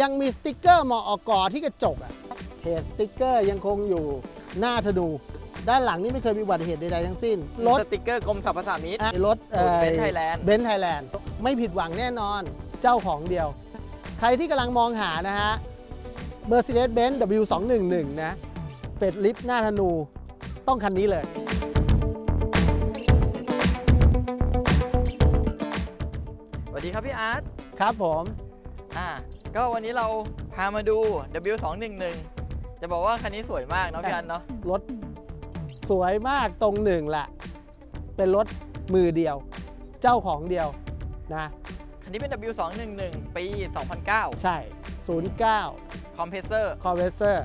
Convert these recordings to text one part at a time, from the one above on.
ยังมีสติกเกอร์มอกอที่กระจกอะเพจสติกเกอร์ยังคงอยู่หน้าธนู ด้านหลังนี่ไม่เคยมีอุบัติเหตุใดๆทั้งสิ้น รถสติกเกอร์กรมสรรพสามิต อะรถศูนย์ Benz Thailand เบนซ์ไทยแลนด์ไม่ผิดหวังแน่นอนเจ้าของเดียว ใครที่กำลังมองหานะฮะ Mercedes-Benz W211 นะเฟดลิฟหน้าธนูต้องคันนี้เลย สวัสดีครับพี่อาร์ตครับผม อ่า ก็วันนี้เราพามาดู W211 จะบอกว่าคันนี้สวยมากเนาะพี่อาร์ตเนาะ รถสวยมากตรงหนึ่งแหละ เป็นรถมือเดียว เจ้าของเดียวนะคันนี้เป็น W211 ปี 2009 ใช่ 09 คอมเพรสเซอร์ Compressor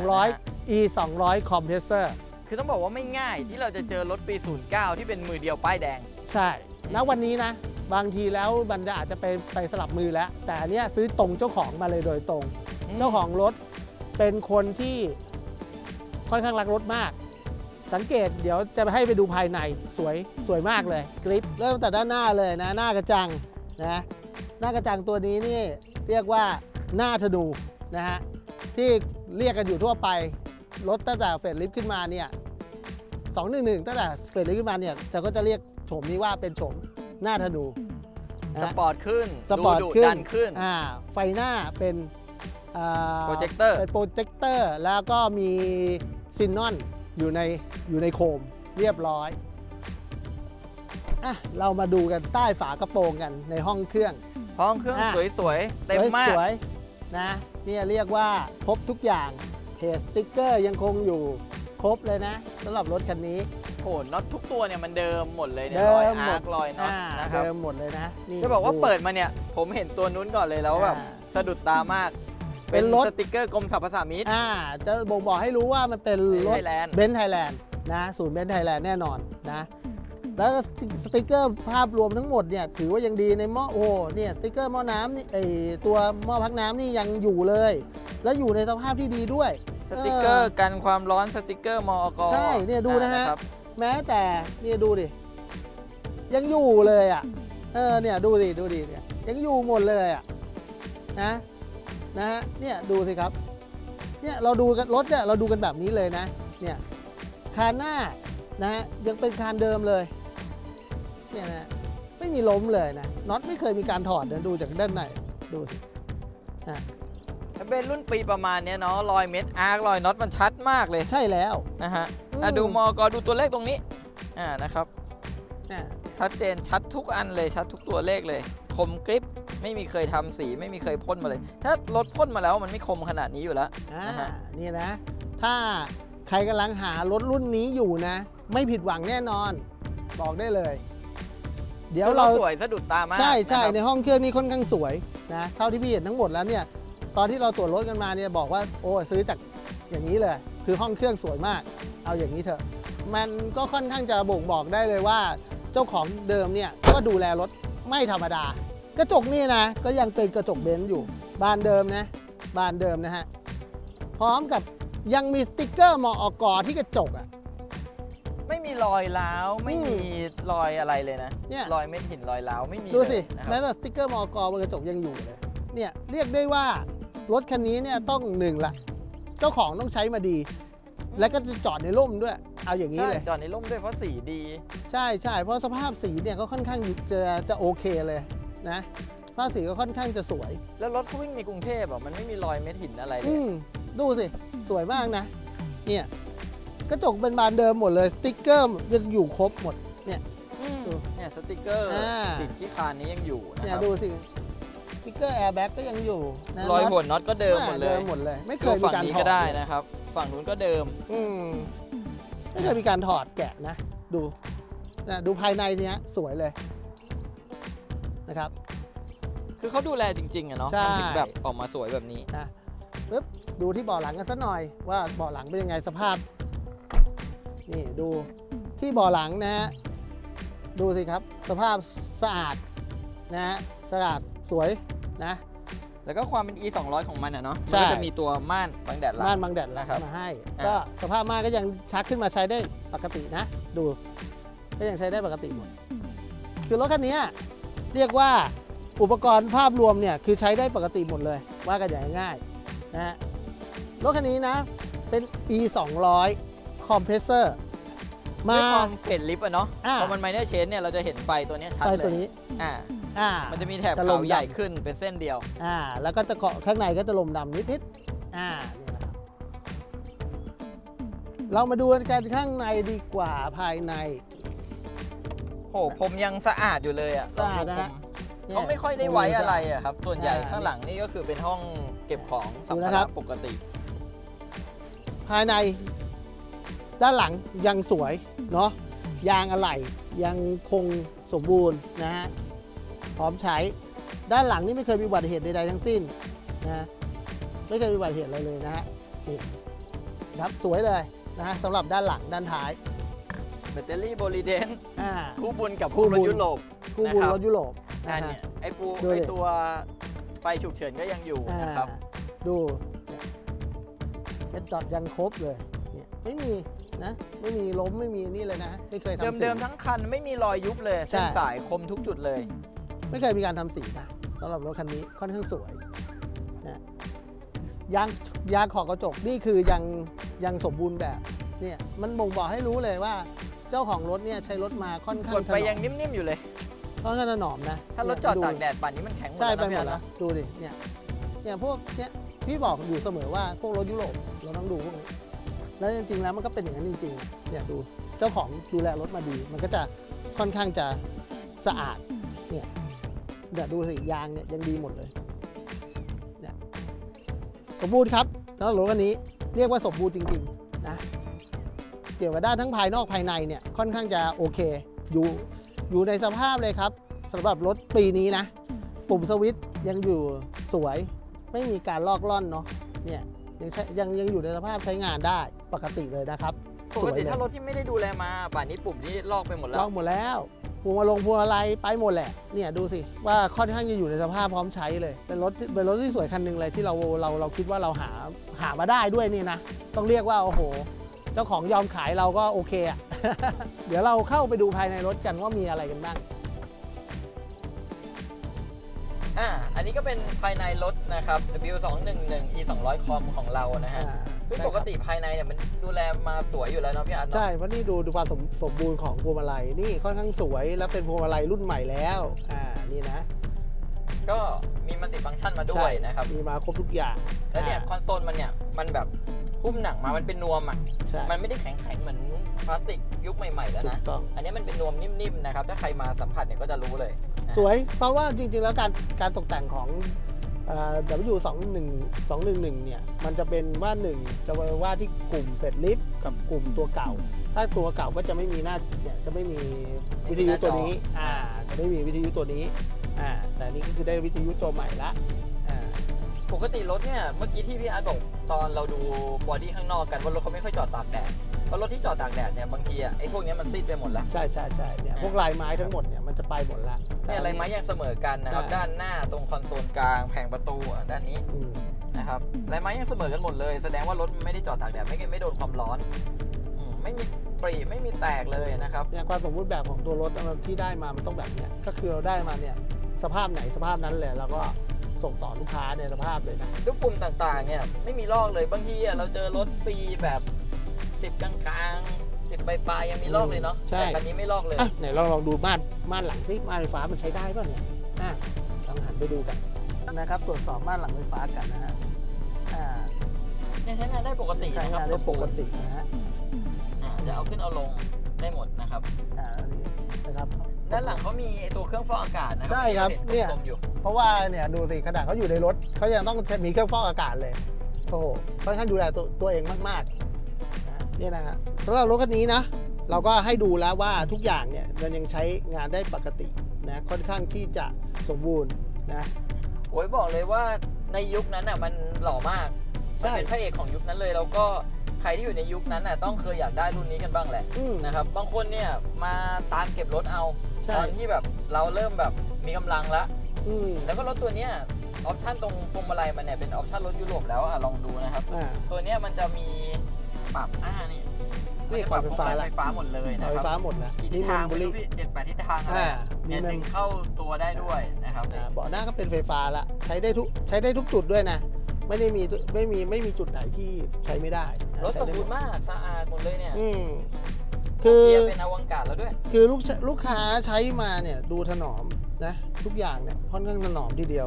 200 E 200 Compressor คือต้องบอกว่าไม่ง่ายที่เราจะเจอรถปี 09 ที่เป็นมือเดียวป้ายแดง ใช่ณวันนี้นะ บางทีแล้วมันจะอาจจะไปไปสลับมือแล้ว แต่อันเนี้ยซื้อตรงเจ้าของมาเลยโดยตรงอืมเจ้าของรถเป็นคนที่ค่อนข้างรักรถมาก สังเกตเดี๋ยวจะให้ไปดูภายในสวยสวยมากเลยกริปเริ่มแต่ด้านหน้าเลยนะ หน้ากระจังนะหน้ากระจังตัวนี้นี่เรียกว่าหน้าธนูนะฮะที่เรียกกันอยู่ทั่วไปรถตั้งแต่เฟรดลิฟต์ขึ้นมาเนี่ย211ตั้งแต่เฟรดลิฟต์ขึ้นมาเนี่ยแต่ก็จะเรียกโฉมนี้ว่าเป็นโฉม หน้าธนูนะสฮะปอร์ตขึ้นสปอร์ตดูขึ้นดันขึ้นอ่าไฟหน้าเป็นอ่าโปรเจคเตอร์เป็นโปรเจคเตอร์ แล้วก็มีซินนอนอยู่ในอยู่ในโคมเรียบร้อยอะเรามาดูกันใต้ฝากระโปรงกันในห้องเครื่อง ห้องเครื่องอะสวยๆ เต็มมากสวยๆนะเนี่ยเรียกว่าครบทุกอย่างเพจสติ๊กเกอร์ยังคงอยู่ครบเลยนะสำหรับรถคันนี้ โอ้น็อตทุกตัวเนี่ยมันเดิมหมดเลยเนี่ยเดิรอยมหมอาดร์ครอยน็อตอ่านะครับเดิมหมดเลยนะนี่จะบอกว่าดูเปิดมาเนี่ย ผมเห็นตัวนู้นก่อนเลยแล้วแบบอ่าสะดุดตามาก เป็เป็นนรถสติกเกอร์กรมสรรพสามิตอ่าจะบ่งบอกให้รู้ว่ามันเป็นรถ Thailand เบนซ์ไทยแลนด์นะศูนย์เบนซ์ไทยแลนด์แน่นอนนะ แล้วก็สติกเกอร์ภาพรวมทั้งหมดเนี่ยถือว่ายังดีในหม้อโอ้โหเนี่ยสติกเกอร์หม้อน้ำนี่ไอตัวหม้อพักน้ำนี่ยังอยู่เลย แล้วอยู่ในสภาพที่ดีด้วย สติกเกอร์กันความร้อนสติกเกอร์มอกใช่เนี่ยดูนะฮะครับ แม้แต่เนี่ยดูดิ ยังอยู่เลยอะ เออเนี่ยดูดิดูดิเนี่ยยังอยู่หมดเลยอะนะนะฮะเนี่ยดูสิครับเนี่ยเราดูกันรถเนี่ยเราดูกันแบบนี้เลยนะเนี่ยคานหน้านะฮะยังเป็นคานเดิมเลยเนี่ยนะไม่มีล้มเลยนะน็อตไม่เคยมีการถอดนะดูจากด้านในดูสิถ้า เป็นรุ่นปีประมาณเนี้ยเนาะรอยเม็ดอาร์ครอยน็อตมันชัดมากเลยใช่แล้ว นะฮะอืมอะดูมอกดูตัวเลขตรงนี้อ่านะครับนะชัดเจนชัดทุกอันเลยชัดทุกตัวเลขเลย คมกริปไม่มีเคยทำสีไม่มีเคยพ่นมาเลย ถ้ารถพ่นมาแล้วมันไม่คมขนาดนี้อยู่แล้ว อ่านะฮะ นี่นะ ถ้าใครกำลังหารถรุ่นนี้อยู่นะ ไม่ผิดหวังแน่นอน บอกได้เลย เดี๋ยวเรา สวยสะดุดตามากใช่ใช่นะครับ ในห้องเครื่องนี้ค่อนข้างสวยนะเท่าที่พี่เห็นทั้งหมดแล้วเนี่ย ตอนที่เราตรวจรถกันมาเนี่ยบอกว่าโอ้ยซื้อจากอย่างนี้เลย คือห้องเครื่องสวยมาก เอาอย่างนี้เถอะ มันก็ค่อนข้างจะบ่งบอกได้เลยว่า เจ้าของเดิมเนี่ยก็ดูแลรถไม่ธรรมดา กระจกนี่นะก็ยังเป็นกระจกเบนซ์อยู่บานเดิมนะบานเดิมนะฮะพร้อมกับยังมีสติกเกอร์มอกอที่กระจกอะ ไม่มีรอยร้าวไม่มีรอยอะไรเลยนะเนี่ย รอยเม็ดหินรอยร้าวไม่มีดูสิเลยนะคแม้รับแต่สติกเกอร์มอกอบนกระจกยังอยู่เลยเนี่ยเรียกได้ว่า รถคันนี้เนี่ยต้องหนึ่งละเจ้าของต้องใช้มาดี แล้วก็จะจอดในร่มด้วย เอาอย่างนี้ใช่เลย จอดในร่มด้วยเพราะสีดี ใช่ใช่เพราะสภาพสีเนี่ยก็ค่อนข้างจะจะโอเคเลยนะสภาพสีก็ค่อนข้างจะสวย แล้วรถเขาวิ่งในกรุงเทพอะมันไม่มีรอยเม็ดหินอะไรเลอืยมดูสิ สวยมากนะ เนี่ยกระจกเป็นบานเดิมหมดเลยสติกเกอร์ยังอยู่ครบหมด เนี่ย อืมดูเนี่ยสติกเกอร์อ่า ติดที่คานนี้ยังอยู่นะเนี่คยรับดูสิส ติกเกอร์แอร์แบ็กก็ยังอยู่นะรอยน็ตหัวน็อตก็เดิมหมดเลยเดิมหมดเลยไม่เคดูยมีฝั่งการนี้ถอก็ดได้เลยนะครับ ฝั่งนู้นก็เดิม อืมไม่เคยมีการถอดแกะนะ ดูนะดูภายในเนี้ยสวยเลยนะครับ คือเขาดูแลจริงๆอะเนาะใช่ มันถึงแบบออกมาสวยแบบนี้ นะปึ๊บดูที่เบาะหลังกันสักหน่อยว่าเบาะหลังเป็นยังไงสภาพ นี่ดูที่เบาะหลังนะฮะดูสิครับ สภาพสะอาดนะฮะสะอาดสวย นะ แล้วก็ความเป็น e 2 0 0 ของมันอะเนาะใช่มันก็จะมีตัวม่านบังแดดหลัง ม่านบังแดดนะครับมาให้ อ่า ก็สภาพม่านก็ยังชักขึ้นมาใช้ได้ปกตินะ ดู ก็ยังใช้ได้ปกติหมด คือรถคันนี้เรียกว่าอุปกรณ์ภาพรวมเนี่ยคือใช้ได้ปกติหมดเลย ว่ากันอย่างง่ายๆนะฮะรถคันนี้นะเป็น e 2 0 0คอมเพรสเซอร์มา ด้วยความเฟดลิฟต์อะเนาะอ่า พอมันไมเนอร์เชนเนี่ยเราจะเห็นไฟตัวเนี้ยชัดไฟเลยตัวนี้ อ่า อ่า มันจะมีแถบจะลขางวดำใหญ่ขึ้นเป็นเส้นเดียว อ่า แล้วก็จะเกาะข้างในก็จะลมดำนิดๆ อ่า นี่นะครับ เรามาดูกันข้างในดีกว่าภายใน โหผมยังสะอาดอยู่เลยอะสะอาดลงนะผฮะมนี่ยเขาไม่ค่อยได้ไว้อะไรอะครับ ส่วนใหญ่อ่าข้างหลังนี่ก็คือเป็นห้องเก็บของสัมดูภานะครัระบ ปกติ ภายในด้านหลังยังสวย เนาะยางอะไหล่ยังคงสมบูรณ์นะฮะ พร้อมใช้ ด้านหลังนี่ไม่เคยมีอุบัติเหตุใดๆทั้งสิ้นนะไม่เคยมีอุบัติเหตุอะไรเลยนะฮะนี่ครับสวยเลยนะฮะสำหรับด้านหลังด้านท้ายแบตเตอรี่โบลิเดนอ่า คู่บุญกับคู่คู่บุรญถยุโรป คู่บุญนะครับ รถยุโรปอันะนฮะ เนี้ยไอ้ปูดูดิ ไอ้ตัวไฟฉุกเฉินก็ยังอยู่อ่านะครับ ดูเนี่ยเป็นดอทยังครบเลยเนี่ยไม่มีนะ ไม่มีล้มไม่มีนี่เลยนะ ไม่เคยทำสี เดิมๆทั้งคันไม่มีรอยยุบเลย ใช่ เส้นสายคมทุกจุดเลย ไม่เคยมีการทำสีนะสำหรับรถคันนี้ค่อนข้างสวยนะยางยางขอบกระจกนี่คือยังยังสมบูรณ์แบบเนี่ยมันบ่งบอกให้รู้เลยว่าเจ้าของรถเนี่ยใช้รถมาค่อนข้างกดไปถนอมยังนิ่มๆอยู่เลย ค่อนข้างถนอมนะถ้ารถจอดตากเนี่ยแดดป่านนี้มันแข็งหมดใช่แล้วไปนะหมพี่ดอันแล้วนะดูดิเนี่ยเนี่ยพวกเนี้ยพี่บอกอยู่เสมอว่าพวกรถยุโรปเราต้องดูพวกนี้แล้วจริงๆแล้วมันก็เป็นอย่างนั้นจริงๆเนี่ยดูเจ้าของดูแลรถมาดี มันก็จะค่อนข้างจะสะอาดเนี่ย เดี๋ยวดูสิยางเนี่ยยังดีหมดเลยเนี่ยสมบูรณ์ครับสำหรับรถคันนี้เรียกว่าสมบูรณ์จริงๆนะเกี่ยวกับด้านทั้งภายนอกภายในเนี่ยค่อนข้างจะโอเค อยู่อยู่ในสภาพเลยครับสำหรับรถปีนี้นะ ปุ่มสวิตช์ยังอยู่สวย ไม่มีการลอกล่อนเนาะเนี่ยยังใช้ยังยังอยู่ในสภาพใช้งานได้ปกติเลยนะครับปสกวยติเลยถ้ารถที่ไม่ได้ดูแลมาป่านนี้ปุ่มนี่ลอกไปหมดแล้ลวอกหมดแล้ว พวงมาลงพวงมาลัยไปหมดแหละเนี่ยดูสิว่าค่อนข้างจะอยู่ในสภาพพร้อมใช้เลย เป็นรถที่เป็นรถที่สวยคันหนึ่งเลยที่เราเราเราคิดว่าเราหาหามาได้ด้วยนี่นะ ต้องเรียกว่าโอ้โห เจ้าของยอมขายเราก็โอเคอะเดี๋ยวเราเข้าไปดูภายในรถกันว่ามีอะไรกันบ้างอ่าอันนี้ก็เป็นภายในรถนะครับ W211 E 200 com ของเรานะฮะ อ่าซึ่งใช่ปคกรับติภายในเนี่ยมันดูแลมาสวยอยู่แล้วเนาะพี่อันเนาะใช่เพราะนี่ดูดูความสมสมบูรณ์ของพวงมาลัยนี่ค่อนข้างสวยแล้วเป็นพวงมาลัยรุ่นใหม่แล้วอ่านี่นะก็มีมัลติฟังก์ชันมาด้วยนะครับ มีมาครบทุกอย่างแล้วเนี่ยอ่าคอนโซลมันเนี่ยมันแบบหุ้มหนังมามันเป็นนวมอะ ใช่ มันไม่ได้แข็งๆเหมือนพลาสติกยุคใหม่ๆแล้วถูนะกต้อง อันนี้มันเป็นนวมนิ่มๆนะครับ ถ้าใครมาสัมผัสเนี่ยก็จะรู้เลยนะสวย เพราะว่าจริงๆแล้วการการตกแต่งของ เอ่อ W21 211เนี่ย มันจะเป็นว่าหนึ่งจะว่าที่กลุ่มเฟดลิฟกับกลุ่มตัวเก่า ถ้าตัวเก่าก็จะไม่มีหน้าเนี่ยจะไม่มีวิทยุตัวนี้ อ่า จะไม่มีวิทยุตัวนี้ อ่า แต่อันนี้ก็คือได้วิทยุตัวใหม่ละ อ่า ปกติรถเนี่ย เมื่อกี้ที่พี่อาร์ตบอกตอนเราดูบอดี้ข้างนอกกันว่ารถเขาไม่ค่อยจอดตากแดด เพราะรถที่จอดตากแดดเนี่ยบางทีอะไอ้พวกเนี้ยมันซีดไปหมดแล้ว ใช่ใช่ใช่เนี่ยพวกลายไม้ทั้งหมดเนี่ยมันจะไปหมดละ เนี่ยอะไรไม้ยังเสมอกันนะครับใช่ด้านหน้าตรงคอนโซลกลางแผงประตูอะด้านนี้อืมนะครับลายไม้ยังเสมอกันหมดเลย แสดงว่ารถมันไม่ได้จอดตากแดดไม่ไม่โดนความร้อนอืมไม่มีปรีไม่มีแตกเลยนะครับเนี่ยความสมบูรณ์แบบของตัวรถที่ได้มามันต้องแบบเนี้ยก็คือเราได้มาเนี่ยสภาพไหนสภาพนั้นเลยเราก็ส่งต่อลูกค้าในสภาพเลยนะลูกปุ่มต่างๆเนี่ยไม่มีลอกเลยบางทีอะเราเจอรถปีแบบสิบกลางๆ สิบปลายๆยังมีลอกเลยเนาะใช่ แต่คันนี้ไม่ลอกเลย อะไหนเราลองดูม่านม่านหลังซิม่านไฟฟ้ามันใช้ได้ป่ะเนี่ยอะลองหันไปดูกันนะครับ ตรวจสอบม่านหลังไฟฟ้ากันนะฮะอ่ายังใช้งานได้ปกติใช้นะครับงานได้ปกตินะฮะอ่าจะเอาขึ้นเอาลงได้หมดนะครับ อ่าอันนี้นะครับ ด้านหลังเขามีไอ้ตัวเครื่องฟอกอากาศนะครัใช่ครับที่เนี่ยเห็นกลมๆอยู่เพราะว่าเนี่ยดูสิขนาดเขาอยู่ในรถเขายังต้องมีเครื่องฟอกอากาศเลยโอ้โหค่อนข้างดูแลตัวตัวเองมากๆนะ เนี่ยนะฮะสำหรับรถคันนี้นะเราก็ให้ดูแล้วว่าทุกอย่างเนี่ยมันยังใช้งานได้ปกตินะค่อนข้างที่จะสมบูรณ์นะโอ้ยบอกเลยว่าในยุคนั้นอะมันหล่อมากใช่มันเป็นพระเอกของยุคนั้นเลยแล้วก็ใครที่อยู่ในยุคนั้นน่ะต้องเคยอยากได้รุ่นนี้กันบ้างแหละอืมนะครับบางคนเนี่ยมาตามเก็บรถเอาใช่ตอนที่แบบเราเริ่มแบบมีกำลังแล้วอืมแล้วก็รถตัวเนี้ยออปชั่นตรงพวงมาลัยมันเนี่ยเป็นออปชั่นรถยุโรปแล้วอะลองดูนะครับอ่าตัวเนี้ยมันจะมี ปรับอ่านี่นี่มันจะปรับปรับไฟฟ้าพวงมาลัยละ ไฟฟ้าหมดเลยไฟนะคฟ้ารับหมดแล้วกี่ทิศทางไม่รู้พี่เจ็ดแปดทิศทางอะไรอ่าเนี่ยมีดึงเข้าตัวได้ด้วยนะนะครับนะเบาะหน้าก็เป็นไฟฟ้าละใช้ได้ทุกใช้ได้ทุกจุดด้วยนะ ไม่ได้มีไม่มีไม่มีจุดไหนที่ใช้ไม่ได้นะรถสใช้มได้หบูมรดณ์มากสะอาดหมดเลยเนี่ยอืมคือ เกียร์เป็นอวังการแล้วด้วย คือลูกชลูกค้าใช้มาเนี่ยดูถนอมนะทุกอย่างเนี่ยค่อนข้างถนอมทีเดียว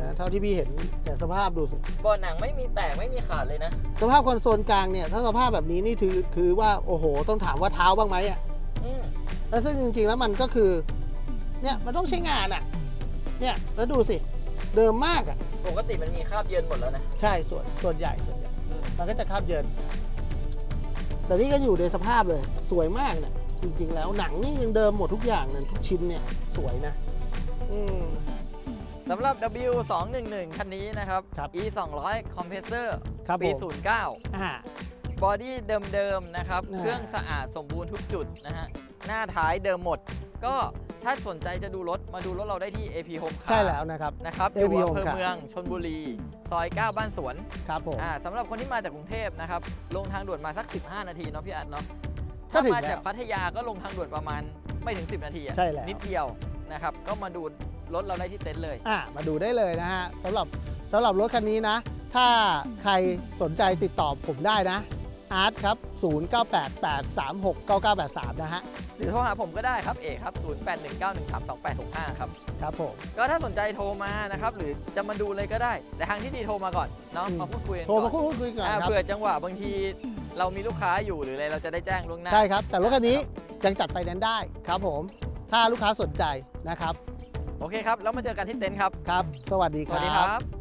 นะเท่าที่พี่เห็นเนี่ยสภาพดูสิเบาะหนังไม่มีแตกไม่มีขาดเลยนะ สภาพคอนโซลกลางเนี่ยถ้าสภาพแบบนี้นี่ถือคือว่าโอ้โหต้องถามว่าเท้าบ้างไหมอะอืมแล้วซึ่งจริงๆแล้วมันก็คือเนี่ยมันต้องใช้งานอะเนี่ยแล้วดูสิเดิมมากอะปกติมันมีคราบเยินหมดแล้วนะใช่ส่วนส่วนใหญ่ส่วนใหญ่มันก็จะคาบเยินแต่นี่ก็อยู่ในสภาพเลยสวยมากเนี่ยจริง ๆ แล้วหนังนี่ยังเดิมหมดทุกอย่างเนี่ยทุกชิ้นเนี่ยสวยนะ อืม สำหรับ W211 คันนี้นะครับ ครับ E 200 Compressor ครับปีผม09 อ่า บอดี้เดิมๆนะครับ อ่า เครื่องสะอาดสมบูรณ์ทุกจุดนะฮะ หน้าท้ายเดิมหมด ก็ถ้าสนใจจะดูรถ มาดูรถเราได้ที่ AP Home Car ใช่แล้วนะครับ นะครับอ AP ยู่ Home อำเภอ Car เมืองชนบุรี ซอย 9 บ้านสวน ครับผม อ่าสำหรับคนที่มาจากกรุงเทพนะครับ ลงทางด่วนมาสัก 15 นาทีเนาะพี่อัดเนาะก็ถ้าถึงมาแล้จากวพัทยาก็ลงทางด่วนประมาณไม่ถึง 10 นาทีอะใช่แล้ว นิดเดียวนะครับ ก็มาดู รถเราได้ที่เต็นท์เลย อ่ามาดูได้เลยนะฮะสำหรับสำหรับรถคันนี้นะ ถ้าใครสนใจติดต่อผมได้นะอาร์ตครับ 0988369983 นะฮะ หรือโทรหาผมก็ได้ครับเอกครับ 0819132865 ครับ ครับผม ก็ถ้าสนใจโทรมานะครับ หรือจะมาดูเลยก็ได้ แต่ทางที่ดีโทรมาก่อนเนาะอืม มาพูดคุยกันโทรมาก่อนพูดคุยกันอ่าครับ เผื่อจังหวะบางทีเรามีลูกค้าอยู่หรืออะไรเราจะได้แจ้งล่วงหน้า ใช่ครับ แต่รถคันนี้ยังจัดไฟแนนซ์ได้ครับผม ถ้าลูกค้าสนใจนะครับ โอเคครับ แล้วมาเจอกันที่เต็นท์ครับ ครับ สวัสดีสควัสดีรัครับ บ